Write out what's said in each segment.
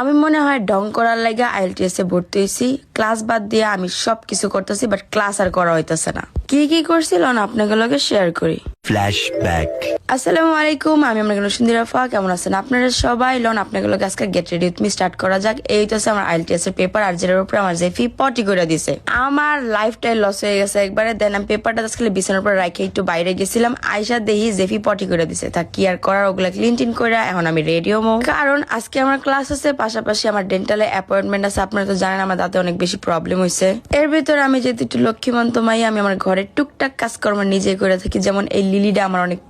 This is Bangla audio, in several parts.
আমি মনে হয় ডং করার লাগে আইএলটিএস এ ভর্তি হয়েছি ক্লাস বাদ দিয়ে আমি সব কিছু করতেছি বাট ক্লাস আর করা হইতেছে না। কি কি করছিল আপনাকে লগে শেয়ার করি। Flashback. আসসালামু আলাইকুম, আমি আপনাকে সুন্দর আফা কেমন আছেন আপনারা সবাই? লোন, আপনাকে লোক আজকে get ready with me start করা যাক। এই তো হচ্ছে আমার আইএলটিএস এর পেপার আর যেটার উপরে আমার যে ফি পটি করে দিছে। আমার লাইফটাই লস হয়ে গেছে একবারে। দেন আমি পেপারটা আজকে বিছানার উপর রাখে একটু বাইরে গেছিলাম। আইসা দেখি জেফি পটি করে দিছে। তা কি আর করার, ওগুলা ক্লিন টিন করে এখন আমি রেডিও মো কারণ আজকে আমার ক্লাস আছে, পাশাপাশি আমার ডেন্টালে অ্যাপয়েন্টমেন্ট আছে। আপনারা তো জানেন আমার দাঁতে অনেক বেশি প্রবলেম হয়েছে এর ভিতরে আমি যেহেতু একটু লক্ষ্মীমন্ত মাই আমি আমার ঘরের টুকটাক কাজকর্ম নিজে করে থাকি। যেমন এই লিলিটা আমার অনেক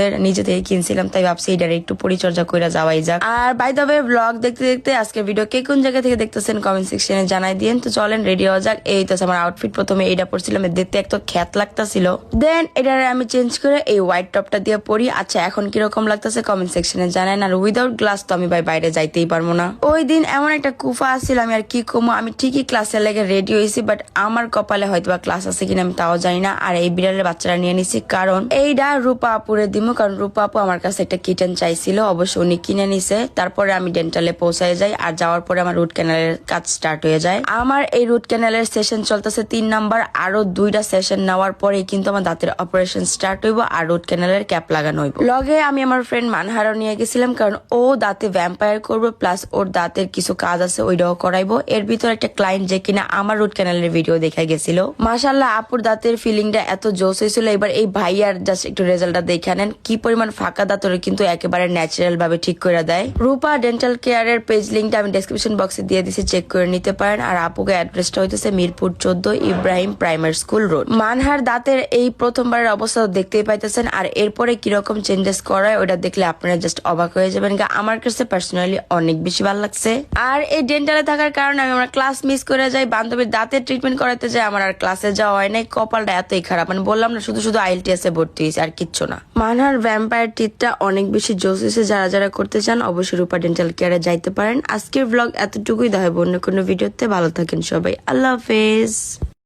পছন্দের নিজে থেকে কিনছিলাম, তাই ভাবছি এটার একটু পরিচর্যা করে যাওয়াই যাক। আর বাই দ্য ব্লগ দেখতে দেখতে আজকে ভিডিও কে কোন জায়গা থেকে দেখতেছেন কমেন্ট সেকশনে জানাই দিন তো চলেন রেডি হওয়া যাক। এই তো আমার আউটফিট প্রথমে এইটা পরছিলাম দেখতে একটু খ্যাত লাগতাছিল। দেন এটারে আমি চেঞ্জ করে এই হোয়াইট টপটা দিয়ে পরি। আচ্ছা এখন কীরকম লাগতেছে কমেন্ট সেকশনে জানাই আর উইদাউট গ্লাস তো আমি ভাই বাইরে যাইতেই পারব না। ওই দিন এমন একটা কুফা আসছিল আমি আর কি কমো, আমি ঠিকই ক্লাসে লেগে রেডি হয়েছি বাট আমার কপালে হয়তো বা ক্লাস আছে কিনা আমি তাও জানি না। আর এই বিড়ালের বাচ্চারা নিয়ে নিছি, কারণ এইটা রূপা আপুরে দিমু কারণ রূপা আপু আমার কাছে একটা কিটেন চাইছিল, অবশ্য উনি কিনে নিছে। তারপরে আমি ডেন্টালে পৌঁছায় যাই, আর যাওয়ার পরে আমার রুট ক্যানালের কাজ স্টার্ট হয়ে যায়। আমার এই রুট ক্যানালের সেশন চলতেছে তিন নাম্বার আরও দুইটা সেশন নেওয়ার পরেই কিন্তু আমার দাঁতের অপারেশন স্টার্ট হইব, আর রুট ক্যানালের ক্যাপ লাগানো হইব। লগে আমি আমার ফ্রেন্ড মানহারও নিয়ে গেছিলাম, কারণ ও দাঁতে ভ্যাম্পায়ার করবে প্লাস ওর দাঁতের কিছু কাজ আছে, ওইটাও করাইবো। এর ভিতরে একটা ক্লায়েন্ট যে কিনা আমার রুট ক্যানালের ভিডিও দেখা গেছিল। মাসাল্লাহ আপুর দাঁতের ফিলিংটা এত জোস হয়েছিল, এবার এই ভাইয়ার জাস্ট একটু রেজাল্টটা দেখে নেন। কি পরিমাণ ফাঁকা দাঁতরে কিন্তু একেবারে ন্যাচারাল ভাবে ঠিক করে দেয়। রূপা ডেন্টাল কেয়ারের পেজ লিঙ্কটা আমি ডেসক্রিপশন বক্সে দিয়ে দিছি চেক করে নিতে পারেন। আর আপুকে অ্যাড্রেসটা হইতেছে মিরপুর চোদ্দ ইব্রাহিম প্রাইমারি স্কুল রোড মানহার দাঁতের এই প্রথমবারের অবস্থা দেখতেই পাইতেছেন, আর এরপরে কীরকম চেঞ্জেস করায় ওটা দেখলে আপনারা জাস্ট অবাক হয়ে যাবেন। আমার কাছে পার্সোনালি অনেক বেশি ভালো লাগছে। আর এই ডেন্টালে থাকার কারণে আমি আমার ক্লাস মিস করে যাই, বান্ধবীর দাঁতের ট্রিটমেন্ট করাতে যাই, আমার আর ক্লাসে যাওয়া হয় নাই, কপালটা এতই খারাপ। মানে বললাম না, শুধু শুধু আইএলটিএস এ ভর্তি হয়েছে, আর কিচ্ছু না। মানহার ভ্যাম্পায়ার টিটটা অনেক বেশি জোস যারা যারা করতে চান, অবশ্যই রূপা ডেন্টাল কেয়ারে যাইতে পারেন। আজকের ব্লগ এতটুকুই। দেখাবো অন্য কোনো ভিডিওতে ভালো থাকেন সবাই। আল্লাহ হাফেজ।